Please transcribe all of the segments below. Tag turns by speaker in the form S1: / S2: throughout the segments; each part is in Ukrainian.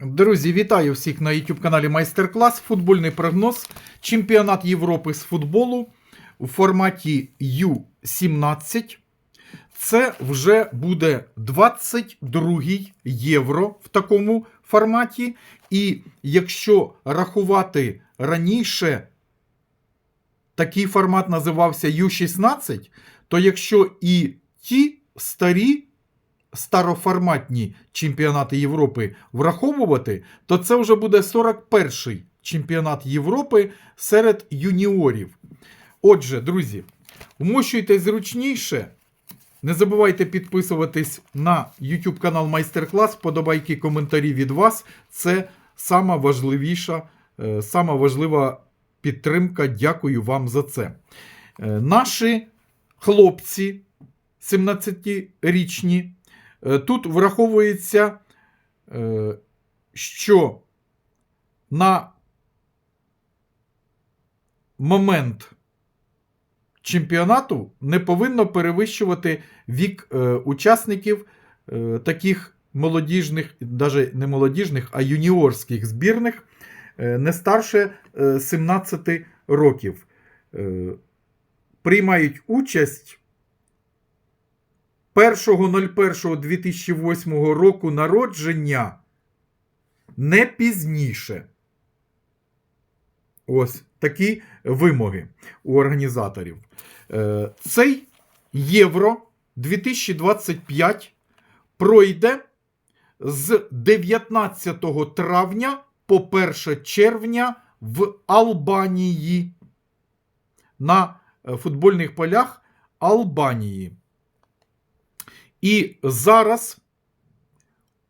S1: Друзі, вітаю всіх на YouTube каналі Майстер-клас. Футбольний прогноз. Чемпіонат Європи з футболу у форматі U17. Це вже буде 22-й євро в такому форматі. І якщо рахувати раніше, такий формат називався U16, то якщо і ті старі староформатні чемпіонати Європи враховувати, то це вже буде 41-й чемпіонат Європи серед юніорів. Отже, друзі, вмощуйтесь зручніше. Не забувайте підписуватись на YouTube канал Майстер-клас. Подобайки, коментарі від вас. Це сама важливіша, е, сама важлива підтримка. Дякую вам за це. Е, Наші хлопці 17-річні. Е, Тут враховується, е, що на момент чемпіонату не повинно перевищувати вік е, учасників таких молодіжних, навіть не молодіжних, а юніорських збірних не старше е, 17 років. Приймають участь 1.01.2008 року народження не пізніше. Ось такі вимоги у організаторів. Е, Цей Євро 2025 пройде з 19 травня по 1 червня в Албанії на е, футбольних полях Албанії. І зараз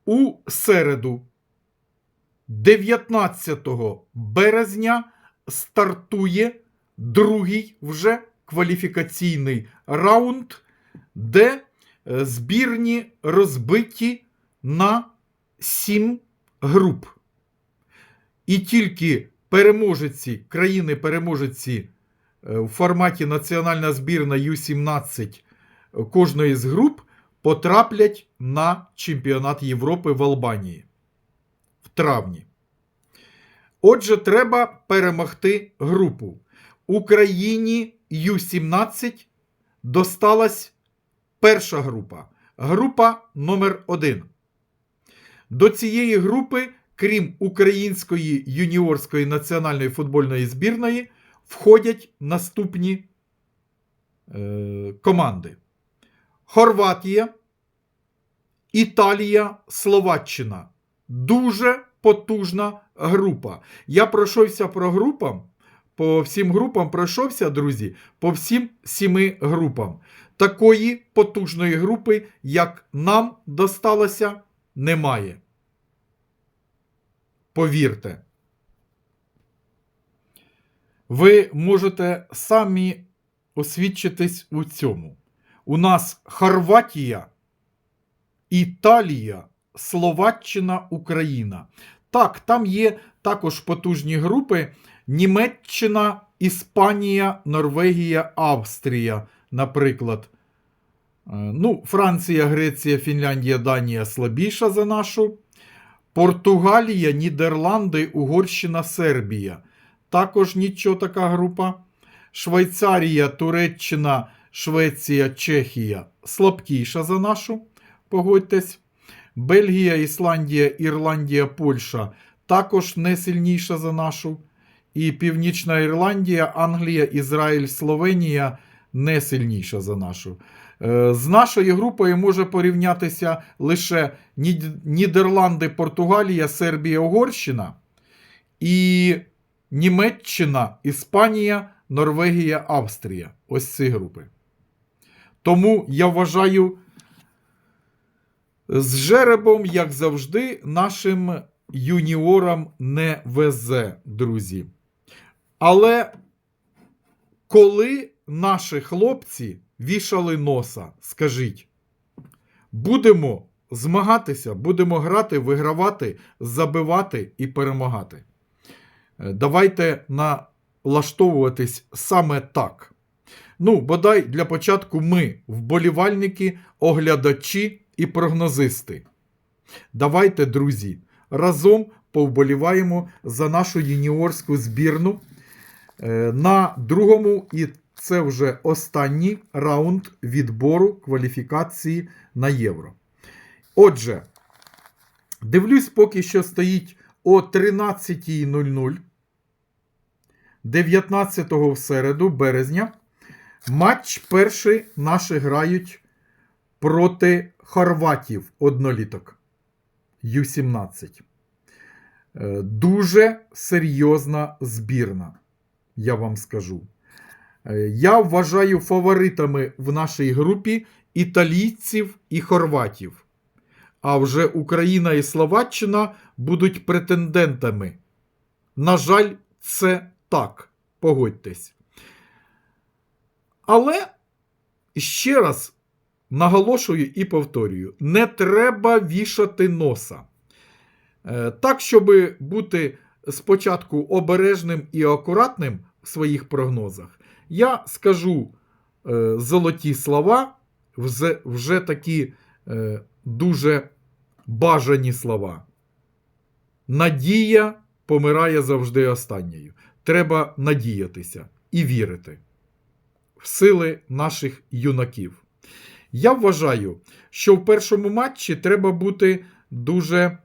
S1: у середу, 19 березня, стартує другий вже кваліфікаційний раунд, де е, збірні розбиті на 7 груп. І тільки переможеці, країни-переможеці е, в форматі національна збірна Ю-17 кожної з груп потраплять на чемпіонат Європи в Албанії в травні. Отже, треба перемогти групу. Україні Ю-17 досталась перша група. Група номер 1 До цієї групи, крім української юніорської національної футбольної збірної, входять наступні е, команди: Хорватія, Італія, Словаччина. Дуже потужна група. Я пройшовся про групам. По всім групам пройшовся, друзі, по всім сіми групам. Такої потужної групи, як нам досталося, немає. Повірте. Ви можете самі освідчитись у цьому. У нас Хорватія, Італія, Словаччина, Україна. Так, там є також потужні групи: Німеччина, Іспанія, Норвегія, Австрія, наприклад. Е, Ну, Франція, Греція, Фінляндія, Данія слабіша за нашу. Португалія, Нідерланди, Угорщина, Сербія. Також нічого така група. Швейцарія, Туреччина, Швеція, Чехія слабкіша за нашу. Погодьтесь. Бельгія, Ісландія, Ірландія, Польща також не сильніша за нашу. І Північна Ірландія, Англія, Ізраїль, Словенія не сильніша за нашу. Е, З нашою групою може порівнятися лише Нідерланди, Португалія, Сербія, Угорщина і Німеччина, Іспанія, Норвегія, Австрія. Ось ці групи. Тому я вважаю, з жеребом, як завжди, нашим юніорам не везе, друзі. Але коли наші хлопці вішали носа, скажіть, будемо змагатися, будемо грати, вигравати, забивати і перемагати. Е, Давайте налаштовуватись саме так. Ну, бодай для початку ми, вболівальники, оглядачі і прогнозисти. Давайте, друзі, разом повболіваємо за нашу юніорську збірну е, на другому, і це вже останній раунд відбору кваліфікації на євро. Отже, дивлюсь, поки що стоїть о 13.00. 19 в середу березня. Матч перший наші грають проти хорватів одноліток Ю-17. Е, Дуже серйозна збірна, я вам скажу. Е, Я вважаю фаворитами в нашій групі італійців і хорватів. А вже Україна і Словаччина будуть претендентами. На жаль, це так. Погодьтесь. Але ще раз наголошую і повторюю: не треба вішати носа. Е, Так, щоб бути спочатку обережним і акуратним в своїх прогнозах, я скажу е, золоті слова, вже, такі е, дуже бажані слова. Надія помирає завжди останньою. Треба надіятися і вірити в сили наших юнаків. Я вважаю, що в першому матчі треба бути дуже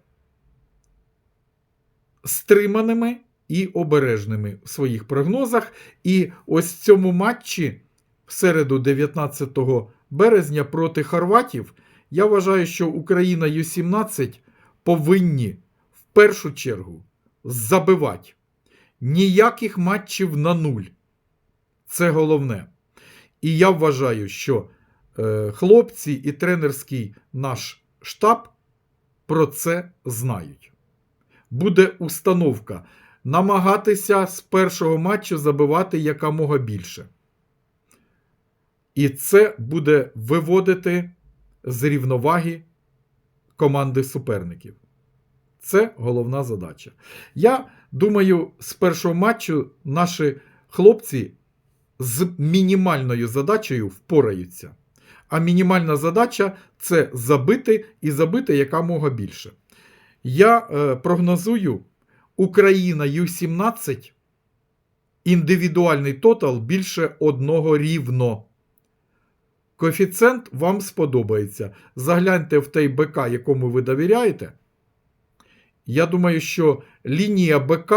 S1: стриманими і обережними в своїх прогнозах. І ось в цьому матчі, в середу, 19 березня, проти хорватів, я вважаю, що Україна Ю-17 повинні в першу чергу забивати. Ніяких матчів на нуль. Це головне. І я вважаю, що е, хлопці і тренерський наш штаб про це знають. Буде установка намагатися з першого матчу забивати якомога більше. І це буде виводити з рівноваги команди суперників. Це головна задача. Я думаю, з першого матчу наші хлопці з мінімальною задачею впораються. А мінімальна задача це забити і забити якомога більше. Я е, прогнозую Україна Ю-17 індивідуальний тотал більше одного рівно. Коефіцієнт вам сподобається. Загляньте в той БК, якому ви довіряєте. Я думаю, що лінія БК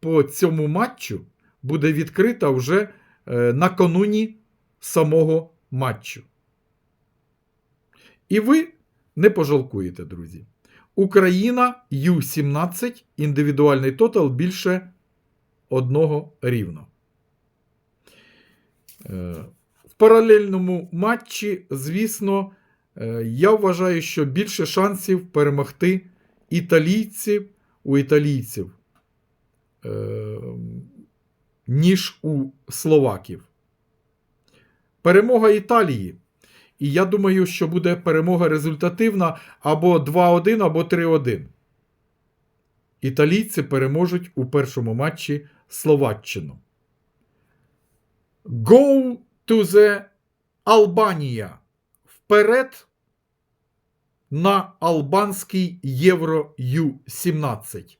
S1: по цьому матчу буде відкрита вже накануні самого матчу. І ви не пожалкуєте, друзі. Україна Ю-17 індивідуальний тотал більше одного рівно. Е, В паралельному матчі, звісно, е, я вважаю, що більше шансів перемогти італійців у італійців, е, ніж у словаків. Перемога Італії. І я думаю, що буде перемога результативна або 2-1, або 3-1. Італійці переможуть у першому матчі Словаччину. Go to the Albania. Вперед на албанський Євро Ю-17.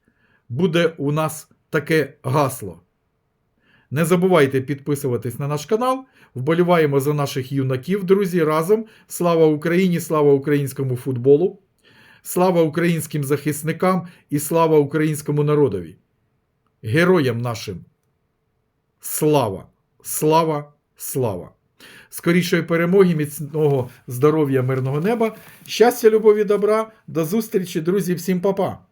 S1: Буде у нас таке гасло. Не забувайте підписуватись на наш канал. Вболіваємо за наших юнаків, друзі, разом. Слава Україні, слава українському футболу, слава українським захисникам і слава українському народові. Героям нашим. Слава, слава, слава! Скорішої перемоги, міцного здоров'я, мирного неба, щастя, любові, добра. До зустрічі, друзі, всім па-па!